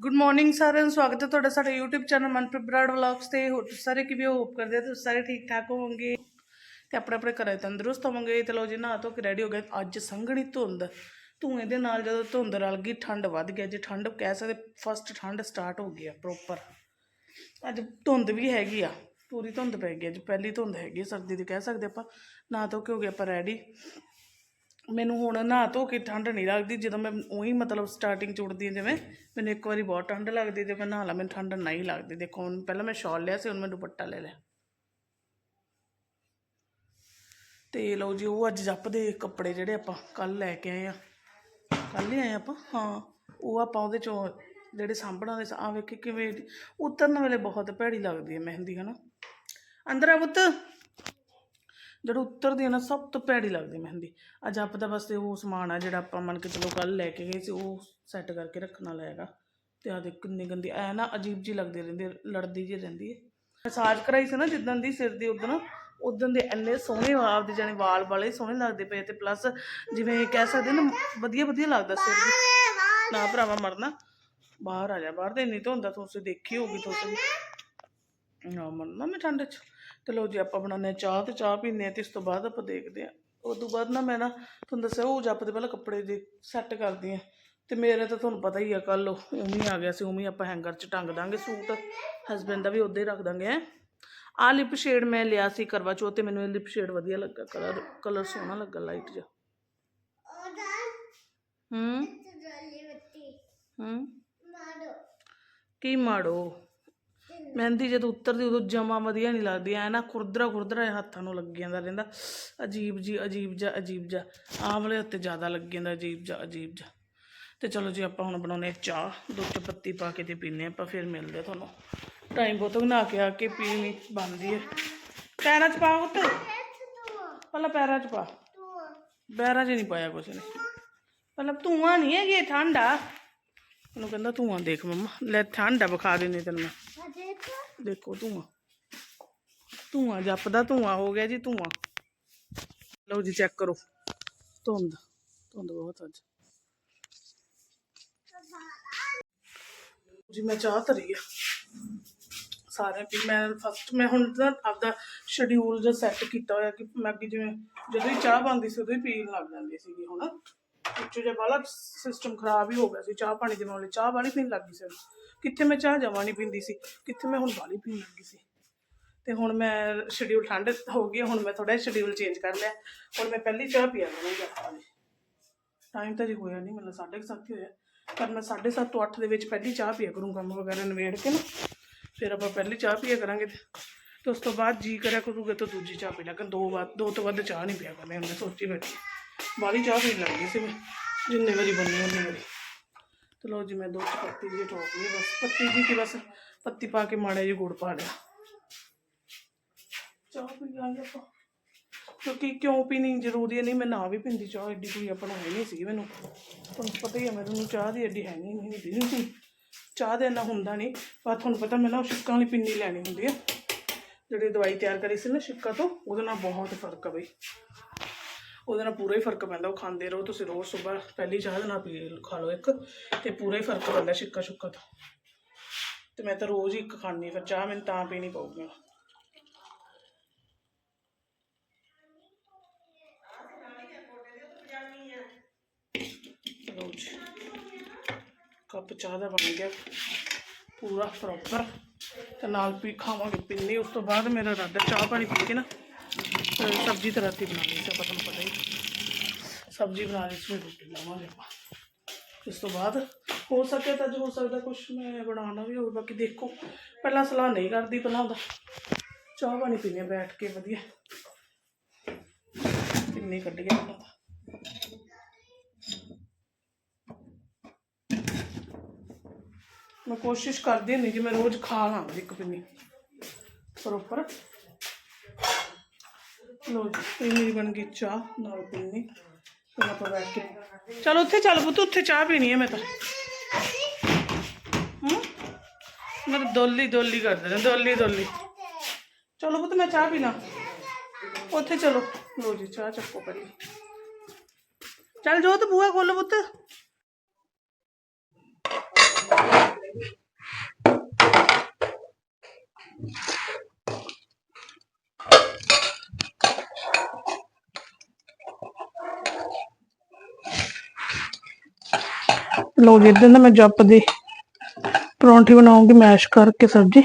Good morning ਸਾਰਿਆਂ ਨੂੰ ਸਵਾਗਤ ਹੈ ਤੁਹਾਡਾ ਸਾਡੇ YouTube channel Manpreet Brar vlogs ਤੇ। ਹੋਰ ਤੁਸੀਂ ਸਾਰੇ ਕਿਵੇਂ ਹੋਪ ਕਰਦੇ ਆ ਤੁਸੀਂ ਸਾਰੇ ਠੀਕ ਠਾਕ ਹੋਵੋਗੇ। ਤੇ ਆਪਣੇ ਆਪਣੇ ਘਰੇ ਤੰਦਰੁਸਤ ਹੋਵੋਗੇ। ਤੇ ਲੋ ਜੀ ਨਹਾ ਧੋ ਕੇ ਰੈਡੀ ਹੋ ਗਏ। ਅੱਜ ਸੰਘਣੀ ਧੁੰਦ। ਧੂਏ ਦੇ ਨਾਲ ਜਦੋਂ ਧੁੰਦ ਰਲ ਗਈ ਠੰਡ ਵੱਧ ਗਿਆ ਜੇ ਠੰਡ ਕਹਿ ਸਕਦੇ ਫਸਟ ਠੰਡ ਸਟਾਰਟ ਹੋ ਗਈ ਆ ਪ੍ਰੋਪਰ ਅੱਜ ਧੁੰਦ ਵੀ ਹੈਗੀ ਆ। ਪੂਰੀ ਧੁੰਦ ਪੈ ਗਈ। ਅੱਜ ਪਹਿਲੀ ਧੁੰਦ ਹੈਗੀ ਆ, ਸਰਦੀ ਦੀ ਕਹਿ ਸਕਦੇ ਆਪਾਂ। ਨਾ ਧੋ ਕੇ ਹੋ ਗਏ ਆਪਾਂ ਰੈਡੀ ਮੈਨੂੰ ਹੁਣ ਨਹਾ ਧੋ ਕੇ ਠੰਡ ਨਹੀਂ ਲੱਗਦੀ, ਜਦੋਂ ਮੈਂ ਉਹੀ ਮਤਲਬ ਸਟਾਰਟਿੰਗ ਚ ਉੱਠਦੀ ਹਾਂ, ਜਿਵੇਂ ਮੈਨੂੰ ਇੱਕ ਵਾਰੀ ਬਹੁਤ ਠੰਡ ਲੱਗਦੀ ਤੇ ਮੈਂ ਨਹਾ ਲਾ, ਮੈਨੂੰ ਠੰਡ ਨਹੀਂ ਲੱਗਦੀ। ਦੇਖੋ, ਹੁਣ ਪਹਿਲਾਂ ਮੈਂ ਸ਼ਾਲ ਲਿਆ ਸੀ, ਹੁਣ ਮੈਂ ਦੁਪੱਟਾ ਲੈ ਲਿਆ। ਤੇ ਲਓ ਜੀ, ਉਹ ਅੱਜ ਜੱਪ ਦੇ ਕੱਪੜੇ ਜਿਹੜੇ ਆਪਾਂ ਕੱਲ ਲੈ ਕੇ ਆਏ ਆ। ਕੱਲ ਹੀ ਆਏ ਆਪਾਂ? ਹਾਂ, ਉਹ ਆਪਾਂ ਉਹਦੇ ਚੋਂ ਜਿਹੜੇ ਸਾਂਭਣਾ ਦੇ ਆ ਵੇਖੇ ਕਿਵੇਂ ਉਤਰਨ ਵੇਲੇ ਬਹੁਤ ਭੈੜੀ ਲੱਗਦੀ ਹੈ ਮਹਿੰਦੀ, ਹਨਾ? ਅੰਦਰ ਆ ਪੁੱਤ। ਜਦੋਂ ਉੱਤਰਦੀ ਹੈ ਨਾ, ਸਭ ਤੋਂ ਭੈੜੀ ਲੱਗਦੀ ਮਹਿੰਦੀ। ਅੱਜ ਆਪ ਦਾ ਬਸ ਤੇ ਉਹ ਸਮਾਨ ਆ ਜਿਹੜਾ ਆਪਾਂ ਮੰਨ ਕੇ ਚਲੋ ਕੱਲ ਲੈ ਕੇ ਗਏ ਸੀ, ਉਹ ਸੈੱਟ ਕਰਕੇ ਰੱਖਣਾ ਲੈਗਾ ਤੇ ਆ ਦੇ ਕਿੰਨੀ ਗੰਦੀ, ਐ ਨਾ ਅਜੀਬ ਜੀ ਲੱਗਦੀ ਰਹਿੰਦੀ ਲੜਦੀ ਜੀ ਰਹਿੰਦੀ ਹੈ ਮਸਾਜ ਕਰਾਈ ਸੀ ਨਾ ਜਿੱਦਣ ਦੀ ਸਿਰ ਦੀ ਉਦੋਂ ਉਦੋਂ ਦੇ ਐਨੇ ਸੋਹਣੇ ਆਪਦੇ ਜਾਨੇ ਵਾਲ ਵਾਲੇ ਸੋਹਣੇ ਲੱਗਦੇ ਪਏ ਤੇ ਪਲੱਸ ਜਿਵੇਂ ਕਹਿ ਸਕਦੇ ਨਾ, ਵਧੀਆ ਵਧੀਆ ਲੱਗਦਾ ਸਿਰ ਦੀ ਨਾ ਭਰਾਵਾ ਮਰਨਾ, ਬਾਹਰ ਆ ਜਾ, ਬਾਹਰ ਤੇ ਇੰਨੀ ਧੁੰਦਾ ਤੁਸੀਂ ਦੇਖੀ ਹੋਗੀ ਤੁਸੀਂ। ਨਾ ਮਰਨਾ ਮੈਂ ਠੰਡ ਚ। ਤੇ ਲੋ ਜੀ ਆਪਾਂ ਬਣਾਉਂਦੇ ਹਾਂ ਚਾਹ ਤੇ ਚਾਹ ਪੀਂਦੇ ਹਾਂ ਤੇ ਇਸ ਤੋਂ ਬਾਅਦ ਆਪਾਂ ਦੇਖਦੇ ਹਾਂ। ਉਸ ਤੋਂ ਬਾਅਦ ਨਾ ਮੈਂ ਨਾ ਤੁਹਾਨੂੰ ਦੱਸਿਆ ਉਹ ਜੱਪ ਦੇ ਪਹਿਲਾਂ ਕੱਪੜੇ ਦੇ ਸੈੱਟ ਕਰਦੀ ਹਾਂ। ਤੇ ਮੇਰੇ ਤਾਂ ਤੁਹਾਨੂੰ ਪਤਾ ਹੀ ਆ ਕੱਲ ਉਵੇਂ ਹੀ ਆ ਗਿਆ ਸੀ ਉਵੇਂ ਹੀ ਆਪਾਂ ਹੈਂਗਰ 'ਚ ਟੰਗ ਦਾਂਗੇ ਸੂਟ। ਹਸਬੈਂਡ ਦਾ ਵੀ ਉੱਦੇ ਰੱਖ ਦਾਂਗੇ ਹੈਂ। ਆਹ ਲਿਪ ਸ਼ੇਡ ਮੈਂ ਲਿਆ ਸੀ ਕਰਵਾ ਚੌਥ ਤੇ ਮੈਨੂੰ ਇਹ ਲਿਪ ਸ਼ੇਡ ਵਧੀਆ ਲੱਗਾ ਕਲਰ ਕਲਰ ਸੋਹਣਾ ਲੱਗਾ ਲਾਈਟ ਜਿਹਾ। ਹੂੰ? ਹੂੰ? ਕੀ ਮਾੜੋ ਮਹਿੰਦੀ ਜਦੋਂ ਉਤਰਦੀ ਉਦੋਂ ਜਮਾ ਵਧੀਆ ਨਹੀਂ ਲੱਗਦੀ ਐ ਨਾ ਖੁਰਦਰਾ ਖੁਰਦਰਾ ਜਿਹਾ ਹੱਥਾਂ ਨੂੰ ਲੱਗ ਜਾਂਦਾ ਰਹਿੰਦਾ। ਅਜੀਬ ਜੀ ਅਜੀਬ ਜਾ ਅਜੀਬ ਜਾ ਆਹ ਵਾਲੇ ਉੱਤੇ ਜ਼ਿਆਦਾ ਲੱਗ ਜਾਂਦਾ ਅਜੀਬ ਜਾ ਅਜੀਬ ਜਾ ਤੇ ਚਲੋ ਜੀ ਆਪਾਂ ਹੁਣ ਬਣਾਉਨੇ ਚਾਹ। ਦੋ ਚ ਪੱਤੀ ਪਾ ਕੇ ਤੇ ਪੀਨੇ ਆਪਾਂ ਫਿਰ ਮਿਲਦੇ ਤੁਹਾਨੂੰ। ਟਾਈਮ ਬਹੁਤ ਬਣਾ ਕੇ ਆ ਕੇ ਪੀਣੀ ਬਣਦੀ ਹੈ। ਪੈਰਾਂ 'ਚ ਪਾ ਉੱਤੇ ਪਹਿਲਾਂ ਪੈਰਾਂ 'ਚ ਪਾ। ਪੈਰਾਂ 'ਚ ਨਹੀਂ ਪਾਇਆ ਕੁਛ ਨੇ। ਪਹਿਲਾਂ ਧੂਆਂ ਨਹੀਂ ਹੈਗੀ ਇਹ ਠੰਡ ਉਹਨੂੰ ਕਹਿੰਦਾ ਧੂਆਂ ਦੇਖ ਮੰਮਾ ਲੈ ਠੰਡ ਵਿਖਾ ਦਿੰਦੀ ਤੈਨੂੰ ਮੈਂ। ਦੇਖੋ। ਧੂਆਂ। ਧੂਆਂ ਜੱਪਦਾ ਧੂਆਂ ਹੋ ਗਿਆ ਜੀ ਧੂਆਂ। ਲਓ ਜੀ ਚੈੱਕ ਕਰੋ। ਧੁੰਦ ਧੁੰਦ ਬਹੁਤ ਅੱਜ। ਜੀ ਮੈਂ ਚਾਹ ਧਰੀ ਆ। ਸਾਰੇ ਵੀ ਮੈਂ ਫਸਟ ਮੈਂ ਹੁਣ ਨਾ ਆਪਦਾ ਸ਼ਡਿਊਲ ਜਿਹਾ ਸੈੱਟ ਕੀਤਾ ਹੋਇਆ ਕਿ ਮੈਂ ਅੱਗੇ ਜਿਵੇਂ ਜਦੋਂ ਹੀ ਚਾਹ ਬਣਦੀ ਸੀ ਉਦੋਂ ਹੀ ਪੀਣ ਲੱਗ ਜਾਂਦੀ ਸੀਗੀ ਹੁਣ। ਵਿੱਚੋਂ ਜੇ ਬਾਲਾ ਸਿਸਟਮ ਖਰਾਬ ਹੀ ਹੋ ਗਿਆ ਸੀ, ਚਾਹ ਪਾਣੀ ਦੇ ਨਾਲ ਚਾਹ ਵਾਲੀ ਪੀਣ ਲੱਗ ਗਈ ਸੀ। ਕਿੱਥੇ ਮੈਂ ਚਾਹ ਜਮਾ ਨਹੀਂ ਪੀਂਦੀ ਸੀ, ਕਿੱਥੇ ਮੈਂ ਹੁਣ ਵਾਲੀ ਪੀਣ ਲੱਗ ਗਈ ਸੀ। ਤੇ ਹੁਣ ਮੈਂ ਸ਼ਡਿਊਲ ਠੰਡ ਹੋ ਗਈ ਹੁਣ ਮੈਂ ਥੋੜਾ ਸ਼ਡਿਊਲ ਚੇਂਜ ਕਰ ਲਿਆ। ਹੁਣ ਮੈਂ ਪਹਿਲੀ ਚਾਹ ਪੀਆ ਕਰਾਂਗੀ ਨੇ। ਟਾਈਮ ਤਾਂ ਜੀ ਹੋਇਆ ਨਹੀਂ, ਮੈਨੂੰ 7:30 ਹੋਇਆ। ਪਰ ਮੈਂ 7:30 ਤੋਂ 8 ਦੇ ਵਿੱਚ ਪਹਿਲੀ ਚਾਹ ਪੀਆ ਕਰੂੰ ਕੰਮ ਵਗੈਰਾ ਨਵੇੜ ਕੇ ਨਾ। ਫਿਰ ਆਪਾਂ ਪਹਿਲੀ ਚਾਹ ਪੀਆ ਕਰਾਂਗੇ ਤੇ ਉਸ ਤੋਂ ਬਾਅਦ ਜੀ ਕਰਿਆ ਕਰੂਗਾ ਤਾਂ ਦੂਜੀ ਚਾਹ ਪੀ ਲਾਂਗੇ ਦੋ ਵਾਰ, ਦੋ ਤੋਂ ਵੱਧ ਚਾਹ ਨਹੀਂ ਪੀਆ ਕਰਨੀ, ਹੁਣ ਮੈਂ ਸੋਚੀ ਬੈਠੀ ਬਾਲੀ ਚਾਹ ਪੀਣ ਲੱਗੀ ਸੀ ਮੈਂ। ਜਿੰਨੇ ਵਾਰੀ ਬੰਨੀ ਉਹਨੇ ਵਾਰੀ। ਤੇ ਲਓ ਜੀ, ਮੈਂ ਦੋ ਚ ਪੱਤੀ ਜੀ ਠੋਕ ਲਈ ਬਸ। ਪੱਤੀ ਜੀ ਕੀ ਬਸ, ਪੱਤੀ ਪਾ ਕੇ ਮਾੜਾ ਜਿਹਾ ਗੁੜ ਪਾ ਲਿਆ। ਚਾਹ ਪੀ ਲਾਂਗੇ ਆਪਾਂ। ਕਿਉਂਕਿ ਕਿਉਂ ਪੀਣੀ ਜ਼ਰੂਰੀ ਹੈ? ਨਹੀਂ, ਮੈਂ ਨਾ ਵੀ ਪੀਂਦੀ ਚਾਹ ਐਡੀ ਕੋਈ ਆਪਣਾ ਹੈ ਨਹੀਂ ਸੀ ਮੈਨੂੰ। ਤੁਹਾਨੂੰ ਪਤਾ ਹੀ ਹੈ, ਮੈਨੂੰ ਚਾਹ ਦੀ ਐਡੀ ਹੈ ਨਹੀਂ ਨਹੀਂ ਹੁੰਦੀ ਨਹੀਂ ਚਾਹ ਦੇ ਇੰਨਾ ਹੁੰਦਾ ਨਹੀਂ, ਪਰ ਤੁਹਾਨੂੰ ਪਤਾ ਮੈਂ ਨਾ ਉਹ ਛਿੱਕਾਂ ਵਾਲੀ ਪਿੰਨੀ ਲੈਣੀ ਹੁੰਦੀ ਹੈ ਜਿਹੜੀ ਦਵਾਈ ਤਿਆਰ ਕਰੀ ਸੀ ਨਾ ਸਿੱਕਾ ਤੋਂ, ਉਹਦੇ ਨਾਲ ਬਹੁਤ ਫ਼ਰਕ ਆ ਬਈ। ਉਹਦੇ ਨਾਲ ਪੂਰਾ ਹੀ ਫ਼ਰਕ ਪੈਂਦਾ, ਉਹ ਖਾਂਦੇ ਰਹੋ ਤੁਸੀਂ ਰੋਜ਼ ਸਵੇਰ, ਪਹਿਲੀ ਚਾਹ ਦੇ ਨਾਲ ਪੀ ਖਾ ਲਓ ਇੱਕ, ਤੇ ਪੂਰਾ ਹੀ ਫ਼ਰਕ ਪੈਂਦਾ ਛਿੱਕਾ ਛੁੱਕਾ ਤੋਂ। ਤੇ ਮੈਂ ਤਾਂ ਰੋਜ਼ ਹੀ ਇੱਕ ਖਾਣੀ ਫਿਰ ਚਾਹ ਮੈਨੂੰ ਤਾਂ ਪੀਣੀ ਪਊਗੀ। ਹੁਣ। ਲਓ ਜੀ, ਕੱਪ ਚਾਹ ਦਾ ਬਣ ਗਿਆ ਪੂਰਾ ਪ੍ਰੋਪਰ ਤੇ ਨਾਲ ਵੀ ਖਾਵਾਂਗੇ ਪਿੰਨੀ, ਉਸ ਤੋਂ ਬਾਅਦ ਮੇਰਾ ਇਰਾਦਾ ਚਾਹ ਪਾਣੀ ਪੀ ਕੇ ਨਾ ਫਿਰ ਸਬਜ਼ੀ ਤਾਂ ਰਾਤੀ ਬਣਾ ਲਈ ਸੀ ਆਪਾਂ। ਸਬਜ਼ੀ ਬਣਾ ਲਈ ਸੀ ਫਿਰ ਰੋਟੀ ਲਾਵਾਂਗੇ ਆਪਾਂ ਇਸ ਤੋਂ ਬਾਅਦ ਹੋ ਸਕੇ ਤਾਂ ਜੋ ਹੋ ਸਕਦਾ ਕੁਝ ਮੈਂ ਬਣਾਉਣਾ ਵੀ ਹੋਵੇ ਬਾਕੀ ਦੇਖੋ ਪਹਿਲਾਂ ਸਲਾਹ ਨਹੀਂ ਕਰਦੀ ਪਹਿਲਾਂ ਉਹਦਾ ਚਾਹ ਪਾਣੀ ਪੀਨੇ ਬੈਠ ਕੇ ਵਧੀਆ ਕਿੰਨੀ ਕੱਢ ਗਿਆ ਪਹਿਲਾਂ ਤਾਂ ਮੈਂ ਕੋਸ਼ਿਸ਼ ਕਰਦੀ ਨਹੀਂ ਕਿ ਮੈਂ ਰੋਜ਼ ਖਾ ਲਾਂ ਇੱਕ ਪਿੰਨੀ ਪ੍ਰੋਪਰ ਲੋ ਜੀ ਇਹ ਮੇਰੀ ਬਣ ਗਈ ਚਾਹ ਨਾਲ ਪਿੰਨੀ ਫਿਰ ਆਪਾਂ ਬੈਠ ਕੇ। ਚਲ ਉੱਥੇ ਚੱਲ ਪੁੱਤ, ਉੱਥੇ ਚਾਹ ਪੀਣੀ ਹੈ ਮੈਂ ਤਾਂ। ਹੂੰ? ਮੈਂ ਦੋਲੀ ਦੋਲੀ ਕਰ ਦੇਣਾ ਦੋਲੀ ਦੋਲੀ ਚਲੋ ਪੁੱਤ, ਮੈਂ ਚਾਹ ਪੀਣਾ। ਉੱਥੇ ਚਲੋ। ਲੋ ਜੀ, ਚਾਹ ਚੱਕੋ ਪਹਿਲੇ। ਚੱਲ ਜੋਤ ਬੂਆ ਖੋਲੋ ਪੁੱਤ। ਲੋ ਜੀ ਇਦਾਂ ਦਾ ਮੈਂ ਜੱਪ ਦੀ ਪਰੌਂਠੀ ਬਣਾਉਂਗੀ, ਮੈਸ਼ ਕਰਕੇ ਸਬਜ਼ੀ।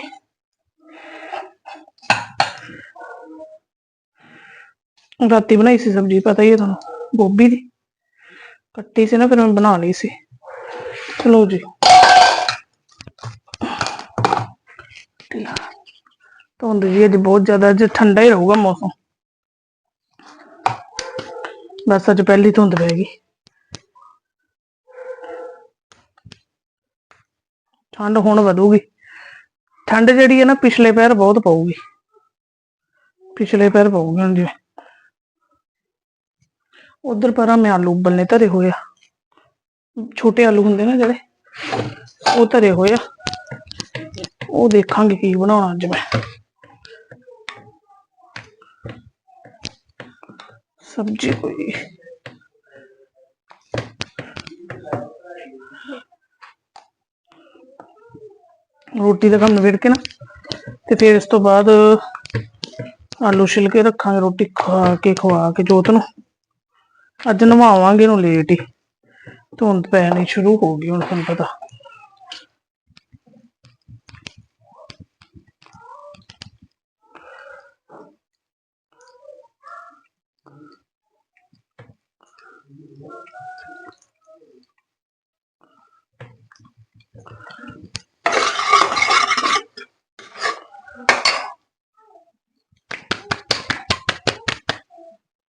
ਰਾਤੀ ਬਣਾਈ ਸੀ ਸਬਜ਼ੀ, ਪਤਾ ਹੀ ਹੈ ਤੁਹਾਨੂੰ, ਗੋਭੀ ਦੀ। ਕੱਟੀ ਸੀ ਨਾ, ਫਿਰ ਮੈਂ ਬਣਾ ਲਈ ਸੀ। ਚਲੋ ਜੀ। ਧੁੰਦ ਜੀ, ਅੱਜ ਬਹੁਤ ਜ਼ਿਆਦਾ, ਅੱਜ ਠੰਡਾ ਹੀ ਰਹੂਗਾ ਮੌਸਮ। ਬਸ ਅੱਜ ਪਹਿਲੀ ਧੁੰਦ ਪੈ ਗਈ। ਠੰਡ ਹੁਣ ਵਧੂਗੀ। ਠੰਡ ਜਿਹੜੀ ਹੈ ਨਾ ਪਿਛਲੇ ਪੈਰ ਬਹੁਤ ਪਊਗੀ। ਪਿਛਲੇ ਪੈਰ ਪਊਗੀ ਹੁਣ ਜਿਵੇਂ। ਉਧਰ ਪਰਾਂ ਮੈਂ ਆਲੂ ਉਬਲਨੇ ਧਰੇ ਹੋਏ ਆ। ਛੋਟੇ ਆਲੂ ਹੁੰਦੇ ਨਾ ਜਿਹੜੇ, ਉਹ ਧਰੇ ਹੋਏ ਆ। ਉਹ ਦੇਖਾਂਗੇ ਕੀ ਬਣਾਉਣਾ ਅੱਜ ਮੈਂ। ਸਬਜ਼ੀ ਕੋਈ। ਰੋਟੀ ਦਾ ਕੰਮ ਨਿਬੇੜ ਕੇ ਨਾ, ਤੇ ਫਿਰ ਇਸ ਤੋਂ ਬਾਅਦ ਆਲੂ ਛਿਲ ਕੇ ਰੱਖਾਂਗੇ ਰੋਟੀ ਖਾ ਕੇ, ਖਵਾ ਕੇ ਜੋਤ ਨੂੰ। ਅੱਜ ਨਵਾਵਾਂਗੇ ਨੂੰ ਲੇਟ ਹੀ, ਧੁੰਦ ਪੈਣੀ ਸ਼ੁਰੂ ਹੋ ਗਈ ਹੁਣ ਤੁਹਾਨੂੰ ਪਤਾ।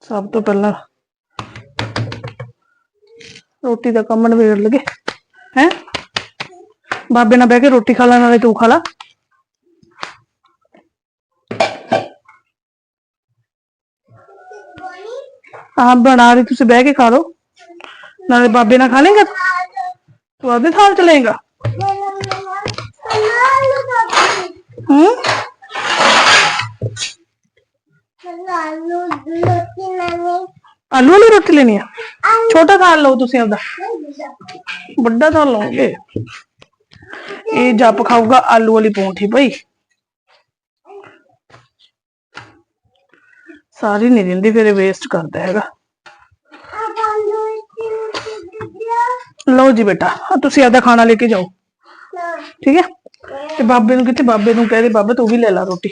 ਸਭ ਤੋਂ ਪਹਿਲਾਂ ਰੋਟੀ ਦਾ ਕੰਮ ਨਿਬੇੜ ਲਗੇ ਹੈ ਬਾਬੇ ਨਾਲ ਬਹਿ ਕੇ ਰੋਟੀ ਖਾ ਲੈ ਨਾਲੇ ਤੂੰ ਖਾ ਲਾ ਆਪ ਬਣਾ ਰਹੀ ਤੁਸੀਂ ਬਹਿ ਕੇ ਖਾ ਲਓ ਨਾਲੇ ਬਾਬੇ ਨਾਲ ਖਾ ਲੇਗਾ ਤੂੰ ਆਪਦੇ ਥਾਲ ਚ ਲਏਗਾ ਹੂੰ ਆਲੂ ਵਾਲੀ ਰੋਟੀ ਲੈਣੀ ਆ। ਛੋਟਾ ਥਾਲ ਲਓ ਤੁਸੀਂ ਆਪਦਾ। ਵੱਡਾ ਥਾਲ ਲਓਗੇ? ਇਹ ਜੱਪ ਖਾਊਗਾ ਆਲੂ ਵਾਲੀ ਪਰੌਂਠੀ ਭਾਈ ਸਾਰੀ ਨਹੀਂ ਦਿੰਦੀ ਫਿਰ ਵੇਸਟ ਕਰਦਾ ਹੈਗਾ। ਲਓ ਜੀ ਬੇਟਾ ਤੁਸੀਂ ਆਪਦਾ ਖਾਣਾ ਲੈ ਕੇ ਜਾਓ। ਠੀਕ ਹੈ? ਤੇ ਬਾਬੇ ਨੂੰ ਕਿੱਥੇ? ਬਾਬੇ ਨੂੰ ਕਹਦੇ ਬਾਬਾ ਤੂੰ ਵੀ ਲੈ ਲੈ ਰੋਟੀ।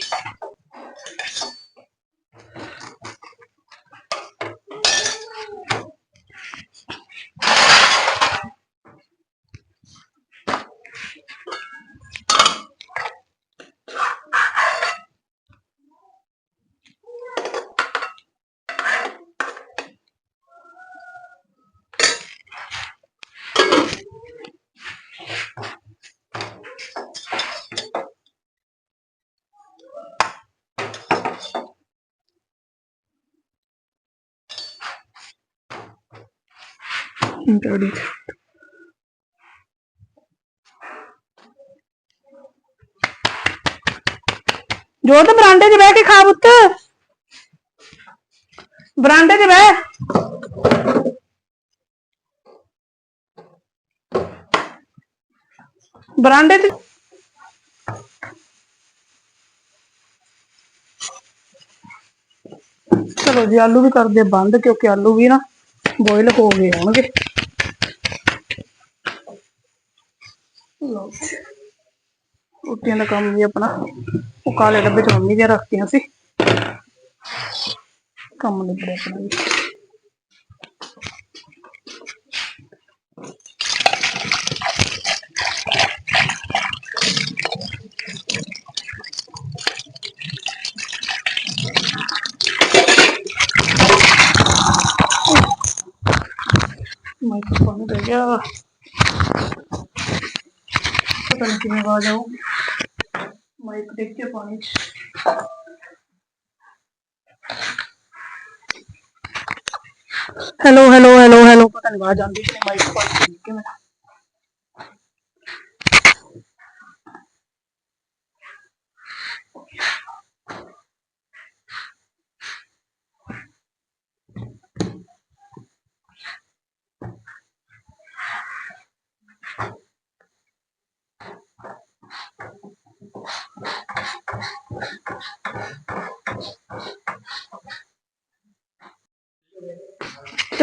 ਡੈਡੀ ਜੋ ਤਾਂ ਬਰਾਂਡੇ 'ਚ ਬਹਿ ਕੇ ਖਾ ਪੁੱਤ। ਬਰਾਂਡੇ 'ਚ ਬਹਿ। ਬਰਾਂਡੇ 'ਚ ਚਲੋ ਜੀ, ਆਲੂ ਵੀ ਕਰਦੇ ਬੰਦ, ਕਿਉਂਕਿ ਆਲੂ ਵੀ ਨਾ ਬੋਇਲ ਹੋ ਗਏ ਹੋਣਗੇ। ਲਓ ਰੋਟੀਆਂ ਦਾ ਕੰਮ ਵੀ ਆਪਣਾ, ਉਹ ਕਾਲੇ ਡੱਬੇ ਚ ਮੰਮੀ ਦੀਆਂ ਰੱਖਤੀਆਂ ਸੀ। ਕੰਮ ਨਿਬੜਿਆ ਆਪਣਾ ਵੀ ਮਾਈਕ੍ਰੋਫੋਨ ਰਹਿ ਗਿਆ। ਪਤਾ ਨਹੀਂ ਕਿਵੇਂ ਆਵਾਜ਼ ਆਊ? ਮਾਈਕ ਦੇਖ ਕੇ ਪਾਣੀ ਚ। ਹੈਲੋ ਹੈਲੋ ਹੈਲੋ ਹੈਲੋ ਪਤਾ ਨਹੀਂ ਆਵਾਜ਼ ਆਉਂਦੀ ਕਿ ਮਾਈਕ ਪਾਣੀ ਦੇਖ ਕੇ ਮੇਰਾ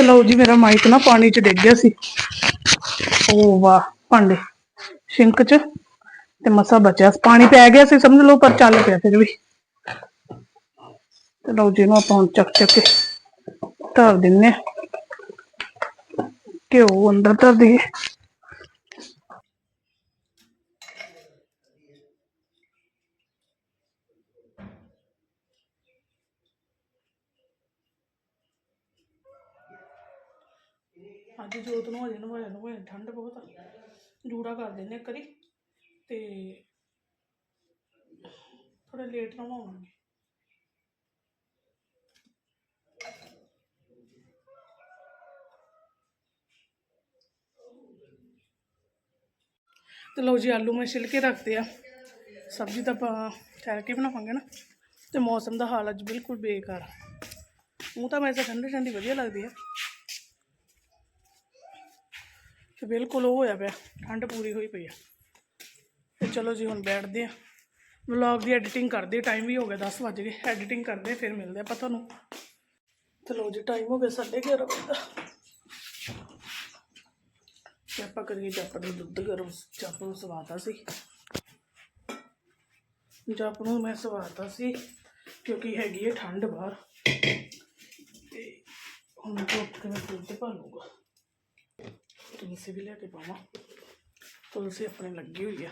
ਲਓ ਜੀ, ਮੇਰਾ ਮਾਈਕ ਨਾ ਪਾਣੀ 'ਚ ਡਿੱਗ ਗਿਆ ਸੀ। ਉਹ ਵਾਹ, ਭਾਂਡੇ ਸਿੰਕ 'ਚ ਤੇ ਮਸਾ ਬਚਿਆ ਪਾਣੀ ਪੈ ਗਿਆ ਸੀ, ਸਮਝ ਲਓ, ਪਰ ਚੱਲ ਪਿਆ ਫਿਰ ਵੀ। ਤੇ ਲਓ ਜੀ ਨੂੰ ਆਪਾਂ ਹੁਣ ਚੱਕ ਚੱਕ ਕੇ ਧਰ ਦਿੰਨੇ ਆ। ਘਿਓ ਅੰਦਰ ਧਰ ਦਈਏ। ਅੱਜ ਜੋਤ ਨੂੰ ਹਜੇ ਨਵਾਇਆ ਨਵਾਇਆ ਠੰਡ ਬਹੁਤ ਆ। ਜੂੜਾ ਕਰ ਦਿੰਨੇ ਇੱਕ ਤੇ ਥੋੜਾ ਲੇਟ ਨਵਾਵਾਂਗੇ ਤੇ ਲਓ ਜੀ, ਆਲੂ ਮੈਂ ਛਿਲ ਕੇ ਰੱਖਦੇ ਆ। ਸਬਜ਼ੀ ਤਾਂ ਆਪਾਂ ਠਹਿਰ ਕੇ ਬਣਾਵਾਂਗੇ ਨਾ। ਤੇ ਮੌਸਮ ਦਾ ਹਾਲ ਅੱਜ ਬਿਲਕੁਲ ਬੇਕਾਰ ਆ। ਉਹ ਤਾਂ ਵੈਸੇ ਠੰਡੀ ਠੰਡੀ ਵਧੀਆ ਲੱਗਦੀ ਆ। ਤੇ ਬਿਲਕੁਲ ਉਹ ਹੋਇਆ ਪਿਆ, ਠੰਡ ਪੂਰੀ ਹੋਈ ਪਈ ਆ। ਤੇ ਚਲੋ ਜੀ, ਹੁਣ ਬੈਠਦੇ ਆ। ਵਲੌਗ ਦੀ ਐਡੀਟਿੰਗ ਕਰਦੇ ਟਾਈਮ ਵੀ ਹੋ ਗਿਆ 10 ਵਜ ਗਏ। ਐਡੀਟਿੰਗ ਕਰਦੇ, ਫਿਰ ਮਿਲਦੇ ਆਪਾਂ ਤੁਹਾਨੂੰ। ਤੇ ਲਓ ਜੀ ਟਾਈਮ ਹੋ ਗਿਆ 11:30 ਵਜੇ ਦਾ ਤੇ ਆਪਾਂ ਕਰੀਏ ਜੱਪ ਨੂੰ ਦੁੱਧ ਗਰਮ, ਜੱਪ ਨੂੰ ਸਵਾਤਾ ਸੀ। ਜੱਪ ਨੂੰ ਮੈਂ ਸਵਾਤਾ ਸੀ, ਕਿਉਂਕਿ ਹੈਗੀ ਹੈ ਠੰਡ ਬਾਹਰ। ਤੇ ਹੁਣ ਜੋ ਮੈਂ ਦੁੱਧ ਪਾ ਲੂੰਗਾ ਤੁਲਸੀ ਵੀ ਲੈ ਕੇ ਪਾਵਾਂ। ਤੁਲਸੀ ਆਪਣੇ ਲੱਗੀ ਹੋਈ ਆ।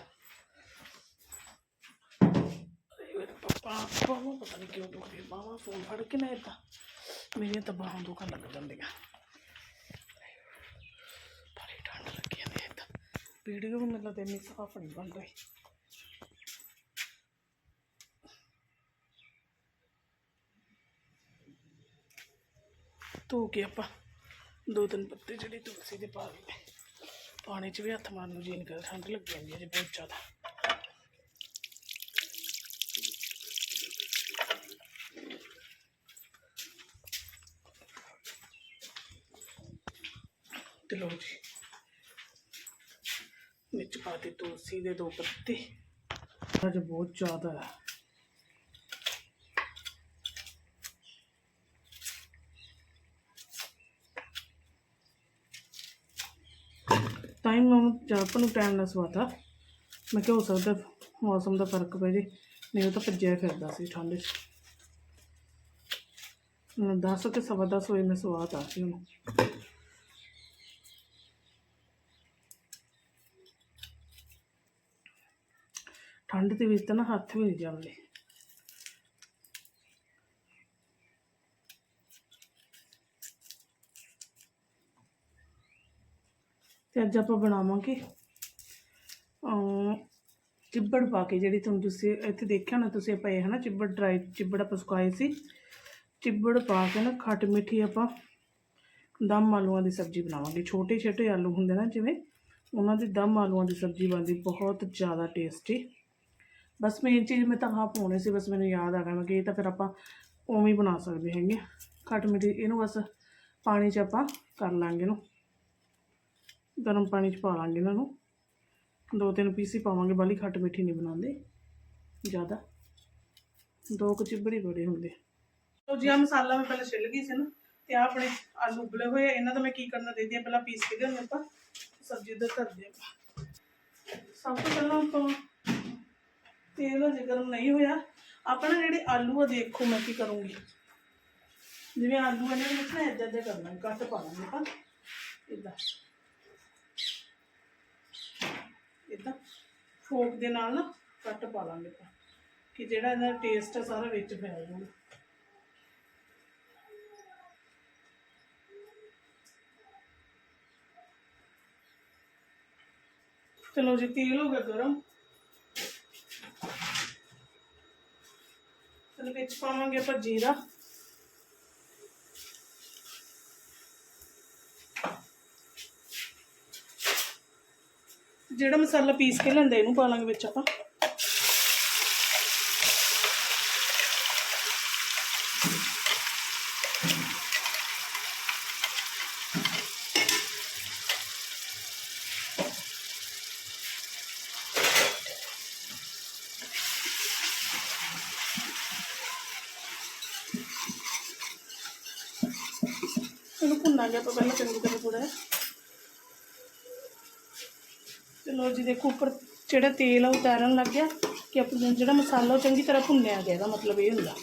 ਪਾਪਾ ਪਾਪਾ ਪਤਾ ਨਹੀਂ ਕਿਉਂ ਦੁਖਦੀ ਬਾਵਾ ਫੋਨ ਫੜ ਕੇ ਨਾ ਏਦਾਂ। ਮੇਰੀਆਂ ਤਾਂ ਬਾਹਾਂ ਦੁਖਣ ਲੱਗ ਜਾਂਦੀਆਂ। ਬੜੀ ਠੰਡ ਲੱਗੀ ਜਾਂਦੀ ਹੈ ਵੀਡੀਓ ਵੀ ਮਤਲਬ ਇੰਨੀ ਸਾਫ਼ ਨਹੀਂ ਬਣ ਰਹੀ। ਧੋ ਕੇ ਆਪਾਂ ਦੋ ਤਿੰਨ ਪੱਤੇ ਜਿਹੜੇ ਤੁਲਸੀ ਦੇ ਪਾ ਲਏ ਪਾਣੀ 'ਚ ਵੀ ਹੱਥ ਮਾਰਨ ਨੂੰ ਜੀ ਨਹੀਂ ਠੰਡ ਲੱਗ ਜਾਂਦੀ ਹੈ ਜੀ ਬਹੁਤ ਜ਼ਿਆਦਾ। ਤੇ ਲਓ ਜੀ, ਵਿੱਚ ਪਾਤੇ ਤੁਲਸੀ ਦੇ ਦੋ ਪੱਤੇ। ਅੱਜ ਬਹੁਤ ਜ਼ਿਆਦਾ ਹੈ ਟਾਈਮ ਨੂੰ ਜਪ ਨੂੰ ਟਾਈਮ ਨਾਲ ਸਵਾਤਾ ਮੈਂ ਕਿਹਾ ਹੋ ਸਕਦਾ ਮੌਸਮ ਦਾ ਫ਼ਰਕ ਪੈ ਜੇ, ਨਹੀਂ ਉਹ ਤਾਂ ਭੱਜਿਆ ਫਿਰਦਾ ਸੀ ਠੰਡ 'ਚ। ਹੁਣ ਦਸ ਕੇ ਸਵਾ ਦਸ ਹੋਏ ਮੈਂ ਸਵਾਤਾ ਸੀ ਉਹਨੂੰ। ਠੰਡ ਦੇ ਵਿੱਚ ਤਾਂ ਨਾ ਹੱਥ ਵੀ ਨਹੀਂ ਜਲਦੇ ਤੇ ਅੱਜ ਆਪਾਂ ਬਣਾਵਾਂਗੇ ਚਿੱਬੜ ਪਾ ਕੇ, ਜਿਹੜੀ ਤੁਹਾਨੂੰ ਤੁਸੀਂ ਇੱਥੇ ਦੇਖਿਆ ਨਾ ਤੁਸੀਂ ਆਪਾਂ ਪਏ ਹਨਾ, ਚਿੱਬੜ ਡਰਾਈ ਚਿੱਬੜ ਆਪਾਂ ਸੁਕਾਏ ਸੀ। ਚਿੱਬੜ ਪਾ ਕੇ ਨਾ ਖੱਟ ਮਿੱਠੀ ਆਪਾਂ ਦਮ ਆਲੂਆਂ ਦੀ ਸਬਜ਼ੀ ਬਣਾਵਾਂਗੇ। ਛੋਟੇ ਛੋਟੇ ਆਲੂ ਹੁੰਦੇ ਨਾ, ਜਿਵੇਂ ਉਹਨਾਂ ਦੀ ਦਮ ਆਲੂਆਂ ਦੀ ਸਬਜ਼ੀ ਬਣਦੀ, ਬਹੁਤ ਜ਼ਿਆਦਾ ਟੇਸਟੀ ਬਸ ਮੈਂ ਇਹ ਚੀਜ਼ ਮੈਂ ਤਾਂ ਆਹ ਪਾਉਣੇ ਸੀ, ਬਸ ਮੈਨੂੰ ਯਾਦ ਆ ਗਿਆ, ਮੈਂ ਕਿ ਇਹ ਤਾਂ ਫਿਰ ਆਪਾਂ ਉਵੇਂ ਹੀ ਬਣਾ ਸਕਦੇ ਹੈਗੇ। ਖੱਟ ਮਿੱਠੀ, ਇਹਨੂੰ ਬਸ ਪਾਣੀ 'ਚ ਆਪਾਂ ਕਰ ਲਾਂਗੇ ਇਹਨੂੰ। ਗਰਮ ਪਾਣੀ 'ਚ ਪਾ ਲਾਂਗੇ ਇਹਨਾਂ ਨੂੰ। ਦੋ ਤਿੰਨ ਪੀਸ ਹੀ ਪਾਵਾਂਗੇ ਬਾਲੀ ਖੱਟ ਮਿੱਠੀ ਨਹੀਂ ਬਣਾਉਂਦੇ ਜ਼ਿਆਦਾ। ਦੋ ਕੁ ਚਿਬੜੀ ਬੜੇ ਹੁੰਦੇ। ਲੋ ਜੀ ਆ ਮਸਾਲਾ ਮੈਂ ਪਹਿਲਾਂ ਛਿੱਲ ਗਈ ਸੀ ਨਾ ਤੇ ਆ ਆਪਣੇ ਆਲੂ ਉਬਲੇ ਹੋਏ ਇਹਨਾਂ ਦਾ ਮੈਂ ਕੀ ਕਰਨਾ ਦੇ ਦਿਆਂ ਪਹਿਲਾਂ ਪੀਸ ਕੇ ਦੇਣਾ ਆਪਾਂ ਸਬਜ਼ੀ ਉਧਰ ਧਰ ਦਿਆਂ ਸਭ ਤੋਂ ਪਹਿਲਾਂ ਆਪਾਂ ਤੇਲ ਹਜੇ ਗਰਮ ਨਹੀਂ ਹੋਇਆ। ਆਪਾਂ ਨਾ ਜਿਹੜੇ ਆਲੂ ਆ ਦੇਖੋ ਮੈਂ ਕੀ ਕਰੂੰਗੀ। ਜਿਵੇਂ ਆਲੂ ਇਹਨਾਂ ਨੂੰ ਨਾ ਇੱਦਾਂ ਇੱਦਾਂ ਕਰਨਾ ਹੈ, ਕੱਟ ਪਾ ਆਪਾਂ। ਇੱਦਾਂ। ਇਦਾਂ ਫੋਕ ਦੇ ਨਾਲ ਨਾ ਕੱਟ ਪਾ ਲਾਂਗੇ ਆਪਾਂ, ਕਿ ਜਿਹੜਾ ਇਹਦਾ ਟੇਸਟ ਆ ਸਾਰਾ ਵਿੱਚ ਫੈਲ ਜਾਊਗਾ ਚਲੋ ਜੀ, ਤੇਲ ਹੋ ਗਿਆ ਗਰਮ। ਤੇ ਵਿੱਚ ਪਾਵਾਂਗੇ ਆਪਾਂ ਜੀਰਾ। ਜਿਹੜਾ ਮਸਾਲਾ ਪੀਸ ਕੇ ਲੈਂਦੇ ਇਹਨੂੰ ਪਾ ਲਾਂਗੇ ਵਿੱਚ ਆਪਾਂ ਇਹਨੂੰ ਭੁੰਨਾਂਗੇ ਆਪਾਂ ਪਹਿਲਾਂ ਚੰਗੀ ਤਰ੍ਹਾਂ ਥੋੜਾ ਲੋ ਜੀ, ਦੇਖੋ ਉੱਪਰ ਜਿਹੜਾ ਤੇਲ ਆ ਉਹ ਤੈਰਨ ਲੱਗ ਗਿਆ ਕਿ ਆਪਣਾ ਜਿਹੜਾ ਮਸਾਲਾ ਉਹ ਚੰਗੀ ਤਰ੍ਹਾਂ ਭੁੰਨਿਆ ਗਿਆ, ਇਹਦਾ ਮਤਲਬ ਇਹ ਹੁੰਦਾ।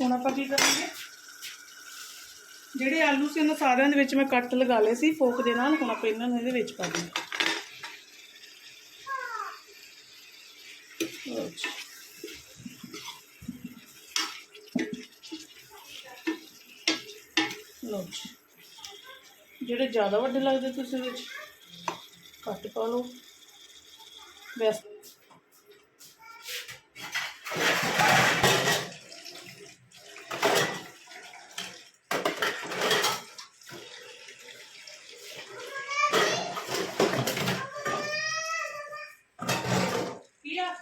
ਹੁਣ ਆਪਾਂ ਕੀ ਕਰਾਂਗੇ? ਜਿਹੜੇ ਆਲੂ ਸੀ, ਉਹਨਾਂ ਸਾਰਿਆਂ ਦੇ ਵਿੱਚ ਮੈਂ ਕੱਟ ਲਗਾ ਲਏ ਸੀ, ਫੋਕ ਦੇ ਨਾਲ, ਹੁਣ ਆਪਾਂ ਇਹਨਾਂ ਨੂੰ ਇਹਦੇ ਵਿੱਚ ਪਾ ਦਿੰਦੇ ਲਓ ਜੀ। ਜਿਹੜੇ ਜ਼ਿਆਦਾ ਵੱਡੇ ਲੱਗਦੇ ਤੁਸੀਂ ਵਿੱਚ ਘੱਟ ਪਾ ਲਓ। ਵੈਸੇ ਕੀ ਆ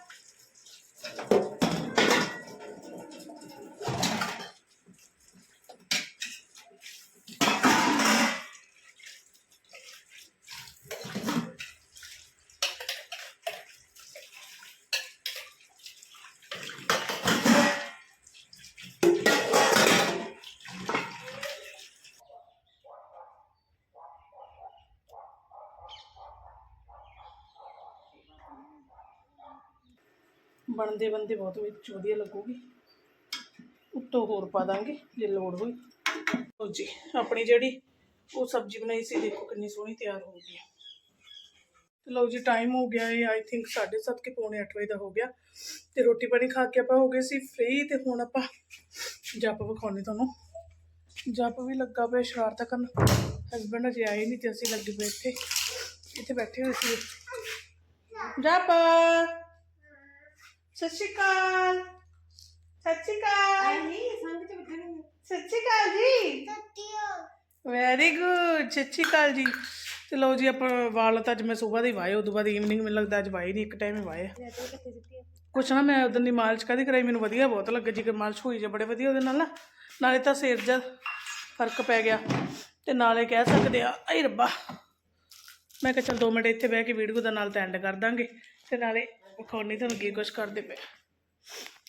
ਬਣਦੇ ਬੰਦੇ ਬਹੁਤ ਵਿੱਚ ਵਧੀਆ ਲੱਗੂਗੀ। ਉੱਤੋਂ ਹੋਰ ਪਾ ਦਾਂਗੇ ਜੇ ਲੋੜ ਹੋਈ। ਲਓ ਜੀ, ਆਪਣੀ ਜਿਹੜੀ ਉਹ ਸਬਜ਼ੀ ਬਣਾਈ ਸੀ, ਦੇਖੋ ਕਿੰਨੀ ਸੋਹਣੀ ਤਿਆਰ ਹੋ ਗਈ ਹੈ। ਤੇ ਲਓ ਜੀ ਟਾਈਮ ਹੋ ਗਿਆ ਇਹ ਆਈ ਥਿੰਕ 7:30 ਕੇ ਪੌਣੇ 8 ਵਜੇ ਦਾ ਹੋ ਗਿਆ। ਤੇ ਰੋਟੀ ਪਾਣੀ ਖਾ ਕੇ ਆਪਾਂ ਹੋ ਗਏ ਸੀ ਫ੍ਰੀ ਤੇ ਹੁਣ ਆਪਾਂ ਜੱਪ ਵਿਖਾਉਣੇ ਤੁਹਾਨੂੰ। ਜੱਪ ਵੀ ਲੱਗਾ ਪਿਆ ਸ਼ਰਾਰਤਾਂ ਕਰਨ। ਹਸਬੰਡ ਅਜੇ ਆਏ ਨਹੀਂ ਤੇ ਅਸੀਂ ਲੱਗੇ ਪਏ ਇੱਥੇ। ਇੱਥੇ ਬੈਠੇ ਹੋਏ ਸੀ। ਜੱਪ! ਸਤਿ ਸ਼੍ਰੀ ਅਕਾਲ। ਸਤਿ ਸ਼੍ਰੀ ਅਕਾਲ। ਸਤਿ ਸ਼੍ਰੀ ਅਕਾਲ ਜੀ। ਵੈਰੀ ਗੁੱਡ ਸਤਿ ਸ਼੍ਰੀ ਅਕਾਲ ਜੀ। ਤੇ ਲਓ ਜੀ ਆਪਾਂ ਵਾਲ ਤਾਂ ਅੱਜ ਮੈਂ ਸਵੇਰ ਦੇ ਵਾਏ ਉਦੋਂ ਬਾਅਦ ਈਵਨਿੰਗ ਮੈਨੂੰ ਲੱਗਦਾ ਅੱਜ ਵਾਏ ਨਹੀਂ ਇੱਕ ਟਾਈਮ ਹੀ ਵਾਏ। ਕੁਛ ਨਾ ਮੈਂ ਉਦੋਂ ਦੀ ਮਾਲਿਸ਼ ਕਾਦੀ ਕਰਾਈ ਮੈਨੂੰ ਵਧੀਆ ਬਹੁਤ ਲੱਗਾ ਜੀ ਕਿ ਮਾਲਿਸ਼ ਹੋਈ ਜੇ ਬੜੇ ਵਧੀਆ ਉਹਦੇ ਨਾਲ ਨਾ। ਨਾਲੇ ਤਾਂ ਸਿਰ ਜਦ ਫ਼ਰਕ ਪੈ ਗਿਆ ਤੇ ਨਾਲੇ ਕਹਿ ਸਕਦੇ ਆ ਆਈ ਰੱਬਾ। ਮੈਂ ਕਿਹਾ ਚਲ 2 ਮਿੰਟ ਇੱਥੇ ਬਹਿ ਕੇ ਵੀਡੀਓ ਦਾ ਨਾਲ ਤਾਂ ਐਂਡ ਕਰ ਦਾਂਗੇ ਤੇ ਨਾਲੇ ਵਿਖਾਉਣੀ ਤੁਹਾਨੂੰ ਕੀ ਕੁਛ ਕਰਦੇ ਪਏ।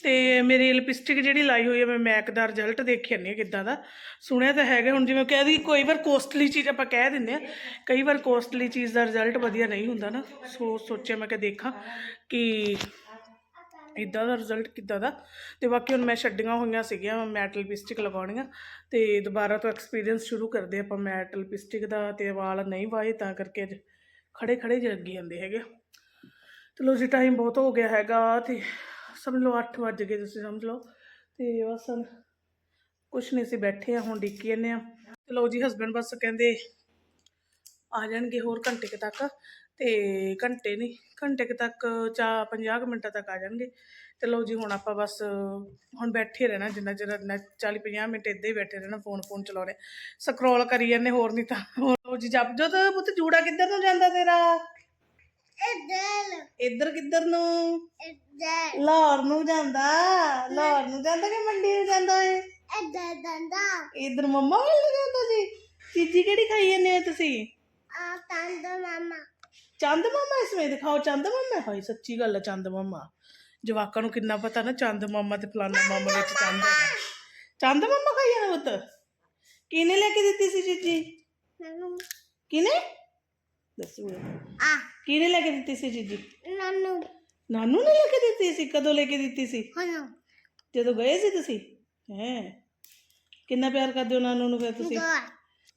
ਤੇ ਮੇਰੀ ਲਿਪਸਟਿਕ ਜਿਹੜੀ ਲਾਈ ਹੋਈ ਹੈ ਮੈਂ ਮੈਕ ਦਾ ਰਿਜ਼ਲਟ ਦੇਖਿਆ ਨਹੀਂ ਕਿੱਦਾਂ ਦਾ। ਸੁਣਿਆ ਤਾਂ ਹੈਗਾ, ਹੁਣ ਜਿਵੇਂ ਕਹਿ ਦੀ ਕੋਈ ਵਾਰ ਕੋਸਟਲੀ ਚੀਜ਼ ਆਪਾਂ ਕਹਿ ਦਿੰਦੇ ਆ, ਕਈ ਵਾਰ ਕੋਸਟਲੀ ਚੀਜ਼ ਦਾ ਰਿਜ਼ਲਟ ਵਧੀਆ ਨਹੀਂ ਹੁੰਦਾ ਨਾ। ਸੋ ਸੋਚਿਆ ਮੈਂ ਕਿ ਦੇਖਾਂ ਕਿ ਇਦਾਂ ਦਾ ਰਿਜ਼ਲਟ ਕਿੱਦਾਂ ਦਾ। ਤੇ ਬਾਕੀ ਹੁਣ ਮੈਂ ਛੱਡੀਆਂ ਹੋਈਆਂ ਸੀਗੀਆਂ ਮੈਟ ਲਿਪਸਟਿਕ ਲਗਾਉਣੀਆਂ। ਤੇ ਦੁਬਾਰਾ ਤੋਂ ਐਕਸਪੀਰੀਅੰਸ ਸ਼ੁਰੂ ਕਰਦੇ ਆਪਾਂ ਮੈਟ ਲਿਪਸਟਿਕ ਦਾ, ਤੇ ਵਾਲ ਨਹੀਂ ਵਾਏ ਤਾਂ ਕਰਕੇ ਅੱਜ ਖੜੇ ਖੜੇ ਜਿਹੇ ਲੱਗੀ ਜਾਂਦੇ ਹੈਗੇ। ਤੇ ਲੋ ਜੀ ਟਾਈਮ ਬਹੁਤ ਹੋ ਗਿਆ ਹੈਗਾ ਤੇ ਸਮਝ ਲਓ 8 ਵੱਜ ਗਏ ਤੁਸੀਂ ਸਮਝ ਲਓ। ਤੇ ਬਸ ਕੁਛ ਨਹੀਂ ਸੀ ਬੈਠੇ ਆ ਹੁਣ ਡਿੱਕੀ ਜਾਂਦੇ ਆ ਤੇ ਜੀ ਹਸਬੰਡ ਬਸ ਕਹਿੰਦੇ ਆ ਜਾਣਗੇ ਹੋਰ ਘੰਟੇ ਕੁ ਤੱਕ। ਤੇ ਘੰਟੇ ਨਹੀਂ, ਘੰਟੇ ਕੁ ਤੱਕ ਚਾ 50 ਕੁ ਮਿੰਟਾਂ ਤੱਕ ਆ ਜਾਣਗੇ। ਤੇ ਲਓ ਜੀ, ਹੁਣ ਆਪਾਂ ਬਸ ਹੁਣ ਬੈਠੇ ਰਹਿਣਾ, ਜਿੰਨਾ ਚਿਰ 40 50 ਮਿੰਟ ਇੱਦਾਂ ਹੀ ਬੈਠੇ ਰਹਿਣਾ ਫੋਨ ਫੋਨ ਚਲਾਉਣੇ। ਸਕਰੋਲ ਕਰੀ ਜਾਂਦੇ ਹੋਰ ਨਹੀਂ ਤਾਂ। ਹੋਰ ਲਓ ਜੀ ਜਪ ਜੋ ਪੁੱਤ, ਜੂੜਾ ਕਿੱਧਰ ਨੂੰ ਜਾਂਦਾ ਤੇਰਾ? ਇੱਧਰ। ਕਿੱਧਰ ਨੂੰ? ਲਾਹੌਰ ਨੂੰ ਜਾਂਦਾ। ਲਾਹੌਰ ਨੂੰ ਜਾਂਦਾ ਕਿ ਮੰਡੀ ਨੂੰ ਜਾਂਦਾ ਏ ਇੱਧਰ ਮੰਮਾ ਵੱਲ ਨੂੰ ਜਾਂਦਾ ਸੀ? ਚੀਜੀ ਕਿਹੜੀ ਖਾਈ ਜਾਂਦੇ ਹੋ ਤੁਸੀਂ? ਚੰਦ ਮਾਮਾ। ਇਸਵੇਂ ਦਿਖਾਓ ਚੰਦ ਮਾਮਾ। ਹਾਏ ਸੱਚੀ ਗੱਲ ਹੈ ਚੰਦ ਮਾਮਾ। ਜਵਾਕਾਂ ਨੂੰ ਕਿੰਨਾ ਪਤਾ ਨਾ ਚੰਦ ਮਾਮਾ ਤੇ ਫਲਾਨਾ ਮਾਮਾ ਵਿੱਚ ਚੰਦ ਹੈਗਾ। ਚੰਦ ਮਾਮਾ ਖਾਈ ਜਾਣਾ ਪੁੱਤ? ਕਿਹਨੇ ਲੈ ਕੇ ਦਿੱਤੀ ਸੀ ਚੀਜੀ? ਕਿਹਨੇ? ਦੱਸੋ ਕਿਹਨੇ ਲੈ ਕੇ ਦਿੱਤੀ ਸੀ ਚੀਜੀ ਨਾਨੂ। ਨੇ ਲੈ ਕੇ ਦਿੱਤੀ ਸੀ? ਕਦੋਂ ਲੈ ਕੇ ਦਿੱਤੀ ਸੀ? ਜਦੋਂ ਗਏ ਸੀ ਤੁਸੀਂ? ਹੈ। ਕਿੰਨਾ ਪਿਆਰ ਕਰਦੇ ਹੋ ਨਾਨੂ ਨੂੰ ਫਿਰ ਤੁਸੀਂ?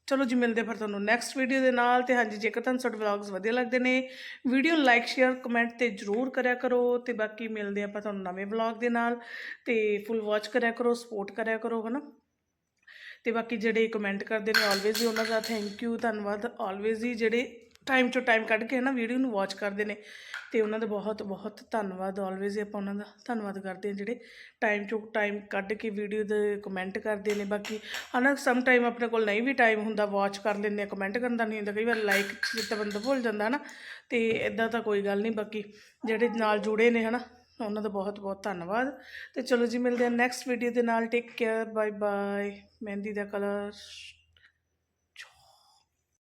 ਚਲੋ ਜੀ ਮਿਲਦੇ ਫਿਰ ਤੁਹਾਨੂੰ ਨੈਕਸਟ ਵੀਡੀਓ ਦੇ ਨਾਲ ਤੇ ਹਾਂਜੀ ਜੇਕਰ ਤੁਹਾਨੂੰ ਸਾਡੇ ਵਲੌਗਸ ਵਧੀਆ ਲੱਗਦੇ ਨੇ ਵੀਡੀਓ ਨੂੰ ਲਾਈਕ ਸ਼ੇਅਰ ਕਮੈਂਟ ਤੇ ਜਰੂਰ ਕਰਿਆ ਕਰੋ ਤੇ ਬਾਕੀ ਮਿਲਦੇ ਆਪਾਂ ਤੁਹਾਨੂੰ ਨਵੇਂ ਵਲੌਗ ਦੇ ਨਾਲ ਤੇ ਫੁੱਲ ਵਾਚ ਕਰਿਆ ਕਰੋ ਸਪੋਰਟ ਕਰਿਆ ਕਰੋ ਹਨਾ? ਤੇ ਬਾਕੀ ਜਿਹੜੇ ਕਮੈਂਟ ਕਰਦੇ ਨੇ ਆਲਵੇਜ਼ ਹੀ ਉਹਨਾਂ ਦਾ ਥੈਂਕ ਯੂ ਧੰਨਵਾਦ ਆਲਵੇਜ਼ ਹੀ ਜਿਹੜੇ ਟਾਈਮ ਤੋਂ ਟਾਈਮ ਕੱਢ ਕੇ ਨਾ ਵੀਡੀਓ ਨੂੰ ਵਾਚ ਕਰਦੇ ਨੇ। ਤੇ ਉਹਨਾਂ ਦਾ ਬਹੁਤ ਬਹੁਤ ਧੰਨਵਾਦ ਆਲਵੇਜ਼ ਆਪਾਂ ਉਹਨਾਂ ਦਾ ਧੰਨਵਾਦ ਕਰਦੇ ਹਾਂ ਜਿਹੜੇ ਟਾਈਮ ਚੋਂ ਟਾਈਮ ਕੱਢ ਕੇ ਵੀਡੀਓ ਦੇ ਕਮੈਂਟ ਕਰਦੇ ਨੇ। ਬਾਕੀ ਹਨਾ ਸਮ ਟਾਈਮ ਆਪਣੇ ਕੋਲ ਨਹੀਂ ਵੀ ਟਾਈਮ ਹੁੰਦਾ ਵਾਚ ਕਰ ਲੈਂਦੇ ਆ ਕਮੈਂਟ ਕਰਨ ਦਾ ਨਹੀਂ ਹੁੰਦਾ। ਕਈ ਵਾਰ ਲਾਈਕ ਤਾਂ ਬੰਦਾ ਭੁੱਲ ਜਾਂਦਾ ਨਾ ਤੇ ਇਦਾਂ ਤਾਂ ਕੋਈ ਗੱਲ ਨਹੀਂ, ਬਾਕੀ ਜਿਹੜੇ ਨਾਲ ਜੁੜੇ ਨੇ ਹਨਾ, ਉਹਨਾਂ ਦਾ ਬਹੁਤ ਬਹੁਤ ਧੰਨਵਾਦ। ਤੇ ਚਲੋ ਜੀ, ਮਿਲਦੇ ਹਾਂ ਨੈਕਸਟ ਵੀਡੀਓ ਦੇ ਨਾਲ। Take care bye bye mehndi ਦਾ ਕਲਰ